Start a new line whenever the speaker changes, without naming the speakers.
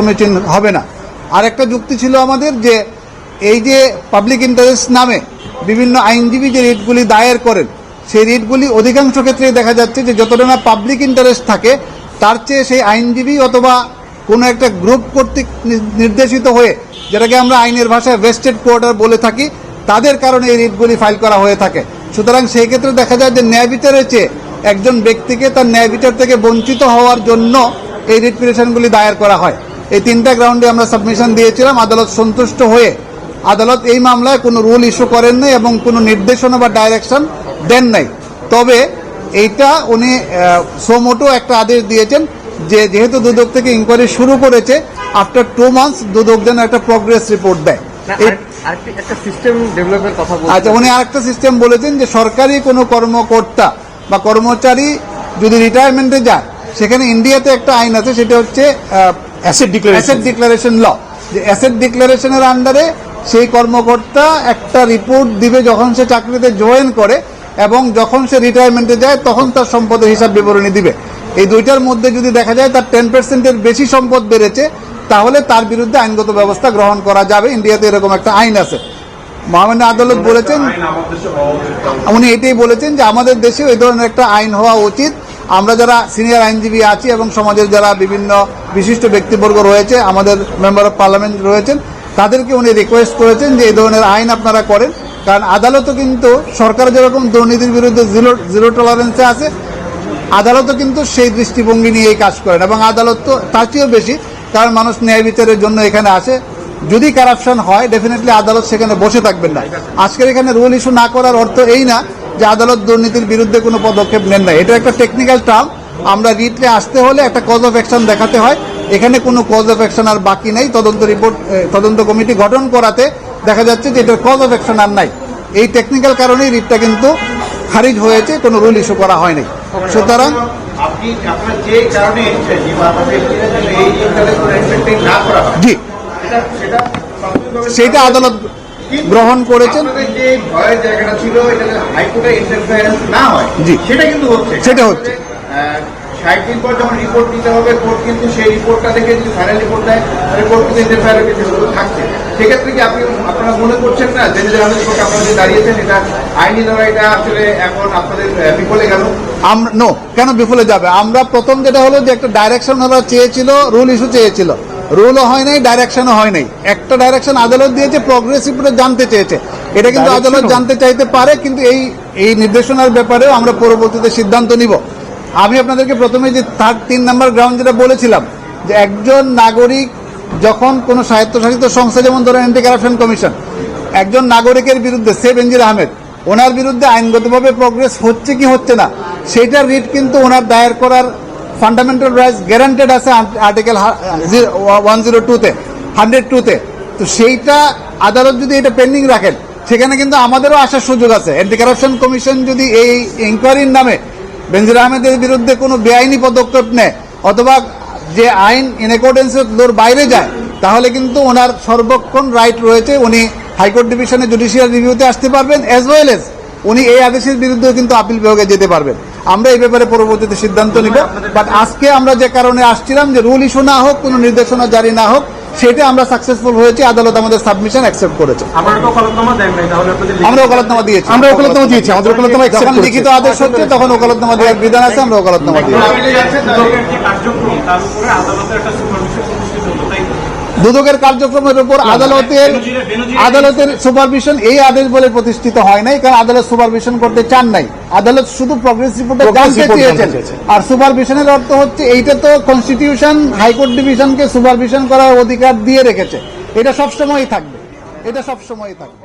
সমীচীন হবে না। আরেকটা যুক্তি ছিল আমাদের যে, এই যে পাবলিক ইন্টারেস্ট নামে বিভিন্ন আইনজীবী যে রিটগুলি দায়ের করেন, সেই রিটগুলি অধিকাংশ ক্ষেত্রেই দেখা যাচ্ছে যে যতটা না পাবলিক ইন্টারেস্ট থাকে, তার চেয়ে সেই আইনজীবী অথবা কোনো একটা গ্রুপ কর্তৃক নির্দেশিত হয়ে, যেটাকে আমরা আইনের ভাষায় ভেস্টেড কোয়ার্টার বলে থাকি, তাদের কারণে এই রিটগুলি ফাইল করা হয়ে থাকে। সুতরাং সেই ক্ষেত্রে দেখা যায় যে ন্যায় বিচারের চেয়ে একজন ব্যক্তিকে তার ন্যায় বিচার থেকে বঞ্চিত হওয়ার জন্য এই রিট পিটিশনগুলি দায়ের করা হয়। এই তিনটা গ্রাউন্ডে আমরা সাবমিশন দিয়েছিলাম। আদালত সন্তুষ্ট হয়ে আদালত এই মামলায় কোনো রুল ইস্যু করেন নাই এবং কোনো নির্দেশনা বা ডাইরেকশন দেন নাই। তবে এইটা উনি সোমোটো একটা আদেশ দিয়েছেন যে যেহেতু দুদক থেকে ইনকোয়ারি শুরু করেছে আফটার টু মান্থস দুদক যেন একটা প্রগ্রেস রিপোর্ট দেয়। আচ্ছা উনি আরেকটা সিস্টেম বলেছেন যে সরকারি কোনো কর্মকর্তা বা কর্মচারী যদি রিটায়ারমেন্টে যায় সেখানে ইন্ডিয়াতে একটা আইন আছে সেটা হচ্ছে অ্যাসেট ডিক্লারেশন ডিক্লারেশন ল যে অ্যাসেট ডিক্লারেশনের আন্ডারে সেই কর্মকর্তা একটা রিপোর্ট দিবে যখন সে চাকরিতে জয়েন করে এবং যখন সে রিটায়ারমেন্টে যায়, তখন তার সম্পদের হিসাব বিবরণী দিবে। এই দুইটার মধ্যে যদি দেখা যায় তার টেন পার্সেন্টের বেশি সম্পদ বেড়েছে, তাহলে তার বিরুদ্ধে আইনগত ব্যবস্থা গ্রহণ করা যাবে। ইন্ডিয়াতে এরকম একটা আইন আছে। মহামান্য আদালত বলেছেন, উনি এটাই বলেছেন যে আমাদের দেশেও এই ধরনের একটা আইন হওয়া উচিত। আমরা যারা সিনিয়র আইনজীবী আছি এবং সমাজের যারা বিভিন্ন বিশিষ্ট ব্যক্তিবর্গ রয়েছে, আমাদের মেম্বার অফ পার্লামেন্ট রয়েছেন, তাদেরকে উনি রিকোয়েস্ট করেছেন যে এই ধরনের আইন আপনারা করেন। কারণ আদালতও কিন্তু সরকার যেরকম দুর্নীতির বিরুদ্ধে জিরো জিরো টলারেন্সে আছে, আদালতও কিন্তু সেই দৃষ্টিভঙ্গি নিয়ে এই কাজ করেন এবং আদালত তো তার চেয়েও বেশি, কারণ মানুষ ন্যায় বিচারের জন্য এখানে আসে। যদি কারাপশন হয় ডেফিনেটলি আদালত সেখানে বসে থাকবেন না। আজকের এখানে রুল ইস্যু না করার অর্থ এই না যে আদালত দুর্নীতির বিরুদ্ধে কোনো পদক্ষেপ নেন না এটা একটা টেকনিক্যাল টার্ম আমরা রিটলে আসতে হলে একটা কজ অফ অ্যাকশন দেখাতে হয়। এখানে কোনো কজ অফ অ্যাকশন আর বাকি নেই। তদন্ত রিপোর্ট তদন্ত কমিটি গঠন করাতে দেখা যাচ্ছে যে এটার কজ অফ অ্যাকশন আর নাই। এই টেকনিক্যাল কারণেই রিটটা কিন্তু খারিজ হয়েছে কোনো রুল ইস্যু করা হয়নি। সুতরাং জি।
সেটা
আদালত গ্রহণ করেছেন।
যে ভয়ের জায়গাটা ছিল এটা না হয় সেটা কিন্তু হচ্ছে। ষাট দিন পর যখন রিপোর্ট দিতে হবে কোর্ট কিন্তু সেই রিপোর্টটা দেখে যদি ফাইনাল রিপোর্ট দেয় তাহলে কোর্ট কিন্তু থাকছে। সেক্ষেত্রে কি আপনি আপনারা মনে করছেন না যে যে কোর্ট আপনারা যে দাঁড়িয়েছেন এটা আইনি লড়াইটা আসলে এখন আপনাদের বিফলে গেল?
আমরা নো কেন বিফলে যাবে? আমরা প্রথম যেটা হলো যে একটা ডাইরেকশন ওরা চেয়েছিল রুল ইস্যু চেয়েছিল। রুলও হয় নাই ডাইরেকশনও হয় নাই। একটা ডাইরেকশন আদালত দিয়েছে প্রগ্রেস রিপোর্টে জানতে চেয়েছে। এটা কিন্তু আদালত জানতে চাইতে পারে কিন্তু এই এই নির্দেশনার ব্যাপারেও আমরা পরবর্তীতে সিদ্ধান্ত নিব। আমি আপনাদেরকে প্রথমে যে থার্ড তিন নাম্বার গ্রাউন্ড যেটা বলেছিলাম যে একজন নাগরিক যখন কোনো স্বায়ত্তশাসিত সংস্থা যেমন ধরেন অ্যান্টি কারাপশন কমিশন একজন নাগরিকের বিরুদ্ধে সে বেঞ্জির আহমেদ ওনার বিরুদ্ধে আইনগতভাবে প্রগ্রেস হচ্ছে কি হচ্ছে না সেইটার রিট কিন্তু ওনার দায়ের করার ফান্ডামেন্টাল রাইটস গ্যারান্টেড আছে আর্টিকেল ওয়ান জিরো টুতে হান্ড্রেড টুতে তো সেইটা আদালত যদি এটা পেন্ডিং রাখেন, সেখানে কিন্তু আমাদেরও আসার সুযোগ আছে। অ্যান্টি কারাপশন কমিশন যদি এই ইনকোয়ারির নামে বেনজির আহমেদের বিরুদ্ধে কোনো বেআইনি পদক্ষেপ নেয়, অথবা যে আইন ইন অ্যাকর্ডেন্স লোর বাইরে যায়, তাহলে কিন্তু ওনার সর্বক্ষণ রাইট রয়েছে, উনি হাইকোর্ট ডিভিশনে জুডিশিয়াল রিভিউতে আসতে পারবেন অ্যাজ ওয়েল এজ উনি এই আদেশের বিরুদ্ধেও কিন্তু আপিল বিভাগে যেতে পারবেন। আমরা এই ব্যাপারে পরবর্তীতে সিদ্ধান্ত নিব। বাট আজকে আমরা যে কারণে আসছিলাম যে রুল ইস্যু না হোক কোনো নির্দেশনা জারি না হোক সেটা আমরা সাকসেসফুল হয়েছি আদালত আমাদের সাবমিশন অ্যাকসেপ্ট করেছে। আমরা ওকালতনামা দিয়েছি।
আমরা ওকালতনামা দিয়েছি, আমাদের ওকালতনামা
যখন লিখিত আদেশ হচ্ছে তখন ওকালতনামা দেওয়ার বিধান আছে আমরা ওকালতনামা দিয়েছি।
দুদকের
কার্যক্রমের উপর আদালতের আদালতের সুপারভিশন এই আদেশ বলে প্রতিষ্ঠিত হয় নাই কারণ আদালত সুপারভিশন করতে চান নাই। আদালত শুধু প্রগ্রেস রিপোর্টে জানতে চেয়েছেন। আর সুপারভিশনের অর্থ হচ্ছে এইটা তো কনস্টিটিউশন হাইকোর্ট ডিভিশনকে সুপারভিশন করার অধিকার দিয়ে রেখেছে। এটা সবসময়ই থাকবে। এটা সবসময়ই থাকবে।